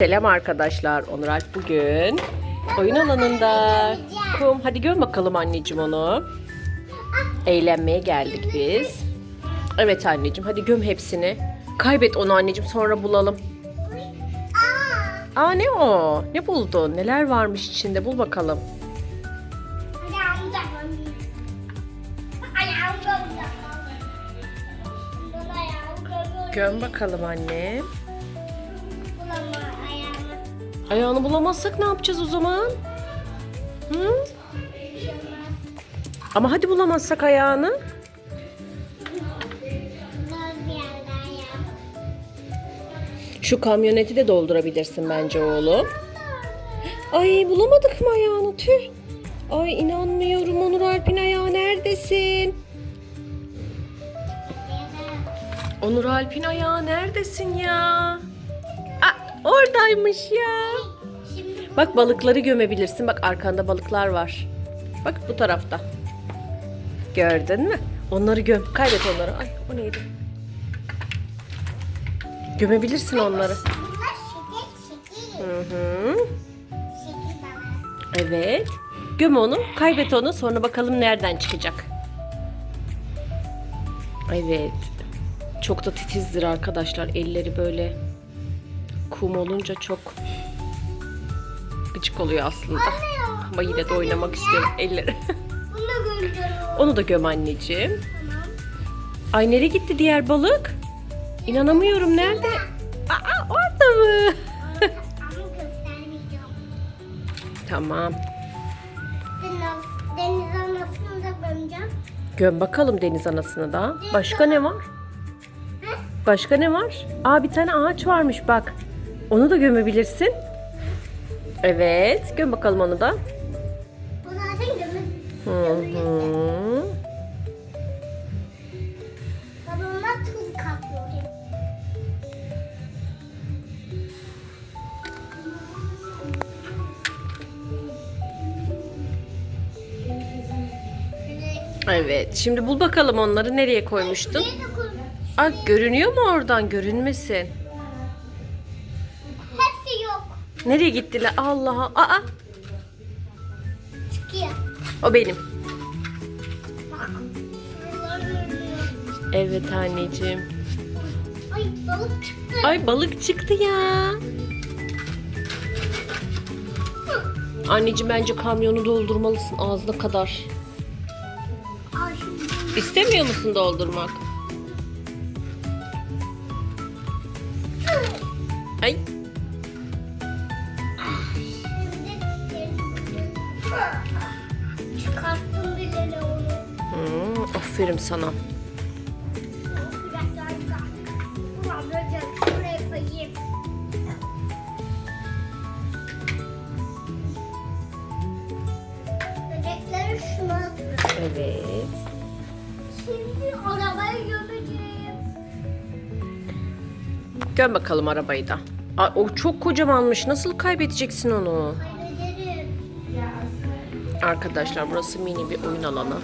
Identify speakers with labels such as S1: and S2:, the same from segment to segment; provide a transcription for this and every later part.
S1: Selam arkadaşlar. Onur Alp bugün oyun alanında. Kum. Hadi gör bakalım anneciğim onu. Eğlenmeye geldik biz. Evet anneciğim hadi göm hepsini. Kaybet onu anneciğim sonra bulalım. Aa ne o? Ne buldun? Neler varmış içinde? Bul bakalım. Göm bakalım anne. Ayağını bulamazsak ne yapacağız o zaman? Hı? Ama hadi bulamazsak ayağını. Şu kamyoneti de doldurabilirsin bence oğlum. Ay bulamadık mı ayağını tüh. Ay inanmıyorum Onur Alp'in ayağı neredesin? Onur Alp'in ayağı neredesin ya? Aa, oradaymış ya. Bak balıkları gömebilirsin. Bak arkanda balıklar var. Bak bu tarafta. Gördün mü? Onları göm. Kaybet onları. Ay o neydi? Gömebilirsin onları. Hı hı. Evet. Göm onu, kaybet onu. Sonra bakalım nereden çıkacak. Evet. Çok da titizdir arkadaşlar. Elleri böyle kum olunca çok gıcık oluyor aslında. Ama yine de oynamak istiyorum elleri. Onu da göm anneciğim.
S2: Tamam.
S1: Ay nereye gitti diğer balık? İnanamıyorum. Nerede? Aa orada mı? Tamam.
S2: Deniz, deniz anasını da gömeceğim.
S1: Göm bakalım deniz anasını da. Başka ne var? Başka ne var? Aa bir tane ağaç varmış bak. Onu da gömebilirsin. Evet. Göm bakalım onu da.
S2: Bu zaten.
S1: Hı hı.
S2: Tuz.
S1: Evet. Şimdi bul bakalım onları nereye koymuştun? Aa görünüyor mu oradan? Görünmesin. Nereye gittiler? Allah. Aa
S2: Çıkıyor.
S1: o benim.
S2: Bak.
S1: Evet anneciğim.
S2: Ay balık çıktı.
S1: Ay balık çıktı ya. Anneciğim bence kamyonu doldurmalısın ağzına kadar.
S2: Ay.
S1: İstemiyor musun doldurmak? Ay
S2: Çıkarttım bile onu.
S1: hmm, aferin sana. Evet.
S2: Şimdi arabayı gömeceğim.
S1: Göm bakalım arabayı da. Ay, o çok kocamanmış. Nasıl kaybedeceksin onu?
S2: Kaybederim.
S1: Arkadaşlar burası mini bir oyun alanı.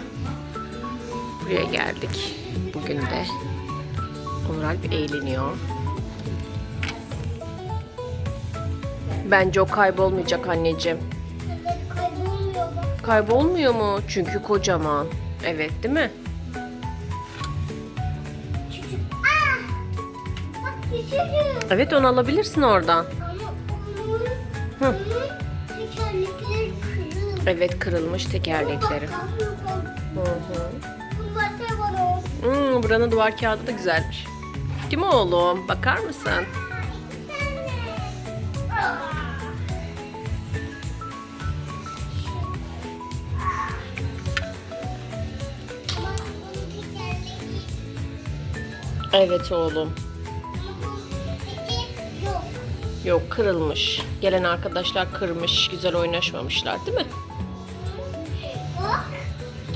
S1: Buraya geldik. Bugün de Onur Alp eğleniyor. Bence o kaybolmayacak anneciğim.
S2: Evet kaybolmuyor.
S1: Kaybolmuyor mu? Çünkü kocaman. Evet değil mi?
S2: Küçük. Aa! Bak küçücük.
S1: Evet onu alabilirsin oradan.
S2: Ama onun,
S1: Hı.
S2: onun tekerlekleri.
S1: Evet kırılmış tekerlekleri. Hı hı. Hmm, buranın duvar kağıdı da güzelmiş. Değil mi oğlum? Bakar mısın? Evet oğlum.
S2: Yok
S1: kırılmış. Gelen arkadaşlar kırmış. Güzel oynaşmamışlar değil mi?
S2: Bak.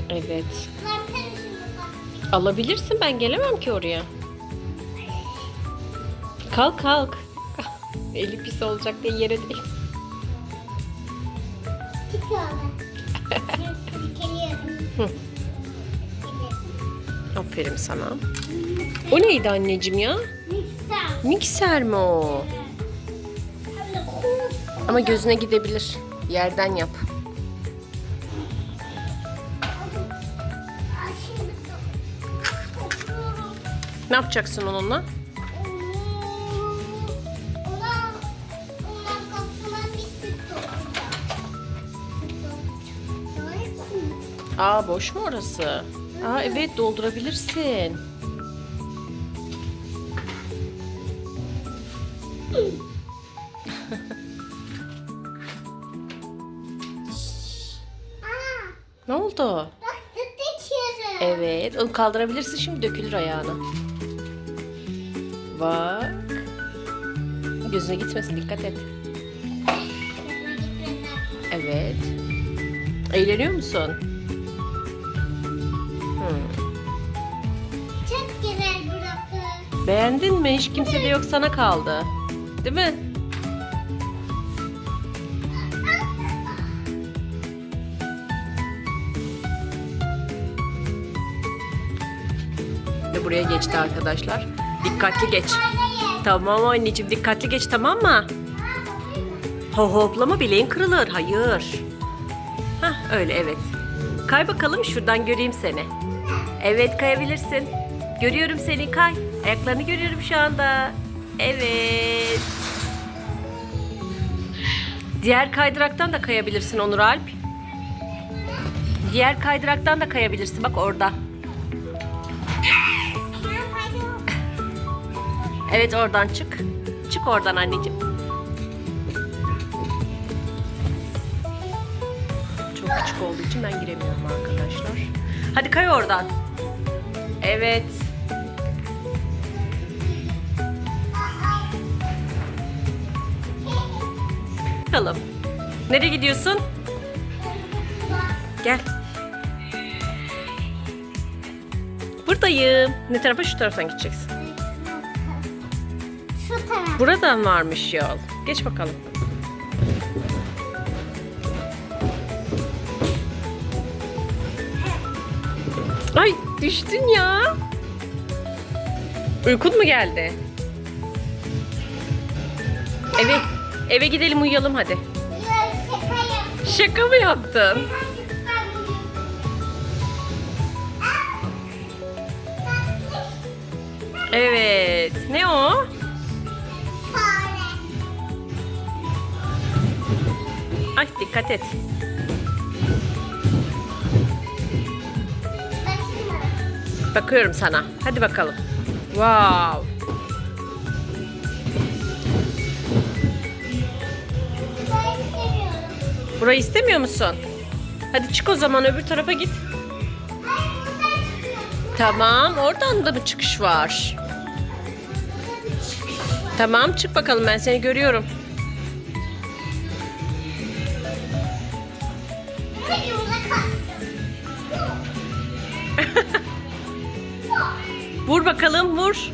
S1: Evet.
S2: Versene şunu bak.
S1: Alabilirsin ben gelemem ki oraya. Kalk kalk. Eli pis olacak diye yere değil. Aferin sana. O neydi anneciğim ya?
S2: Mikser.
S1: Mikser mi o? Ama gözüne gidebilir. Yerden yap. Ne yapacaksın onunla? Aa boş mu orası? Aa evet doldurabilirsin. Ne oldu? Evet onu kaldırabilirsin şimdi dökülür ayağına. Bak. Gözüne gitmesin dikkat et. Evet. Eğleniyor musun? Hmm.
S2: Çok güzel burası.
S1: Beğendin mi? Hiç kimse de yok sana kaldı. Değil mi? Ve buraya geçti arkadaşlar. Dikkatli geç. Tamam anneciğim dikkatli geç tamam mı? Ho hoplama bileğin kırılır. Hayır. Hah öyle evet. Kay bakalım şuradan göreyim seni. Evet kayabilirsin. Görüyorum seni kay. Ayaklarını görüyorum şu anda. Evet. Diğer kaydıraktan da kayabilirsin Onur Alp. Diğer kaydıraktan da kayabilirsin. Bak orada. Evet oradan çık. Çık oradan anneciğim. Çok küçük olduğu için ben giremiyorum arkadaşlar. Hadi kay oradan. Evet. Bakalım. Nereye gidiyorsun? Gel. Buradayım. Ne tarafa? Şu taraftan gideceksin.
S2: Şu taraf.
S1: Buradan varmış yol. Geç bakalım. Ay düştün ya. Uykun mu geldi? Eve eve gidelim uyuyalım hadi. Şaka mı yaptın?
S2: Tatlı
S1: Evet. Ne o? Ay dikkat et. Bakıyorum sana. Hadi bakalım. Wow. Burayı istemiyor musun? Hadi çık o zaman öbür tarafa git. Tamam, oradan da
S2: bir çıkış var.
S1: Tamam, çık bakalım ben seni görüyorum. Vur bakalım, vur.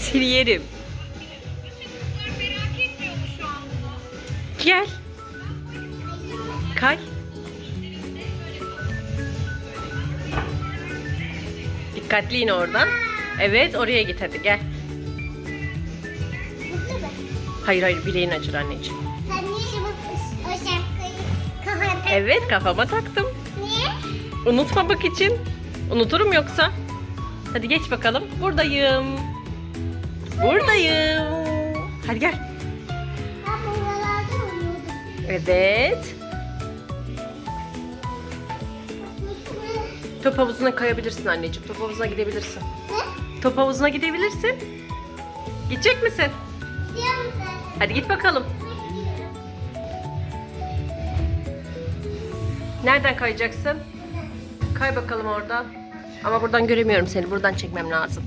S1: Seni yerim. Gel. Kay. Dikkatli in oradan. Evet oraya git hadi gel. Hayır hayır bileğin acır anneciğim.
S2: Sen niye bu- o şapkayı kafana tak-
S1: Evet kafama taktım.
S2: Niye?
S1: Unutmamak için. Unuturum yoksa. Hadi geç bakalım. Buradayım. Buradayım. Hadi gel.
S2: Ben buralarda uyuyordum.
S1: Evet. Top havuzuna kayabilirsin anneciğim. Top havuzuna gidebilirsin.
S2: Ne?
S1: Top havuzuna gidebilirsin. Gidecek misin? Hadi git bakalım. Nereden kayacaksın? Kay bakalım oradan. Ama buradan göremiyorum seni. Buradan çekmem lazım.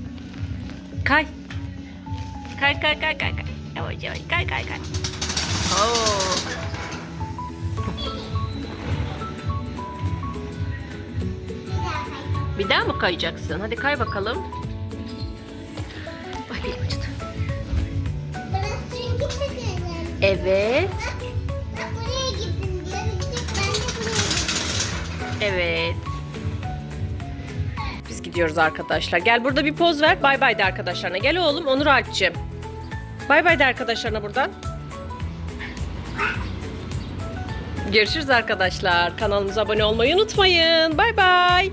S1: Kay. Kay kay kay kay kay. Yavaş yavaş kay kay kay. Oo.
S2: Bir daha
S1: mı kayacaksın? Hadi kay bakalım. Evet.
S2: Bak buraya gittin diyor. Ben de buraya gittim.
S1: Evet. Biz gidiyoruz arkadaşlar. Gel burada bir poz ver. Bay bay de arkadaşlarına. Gel oğlum Onur Alp'cim. Bay bay de arkadaşlarına buradan. Görüşürüz arkadaşlar. Kanalımıza abone olmayı unutmayın. Bay bay.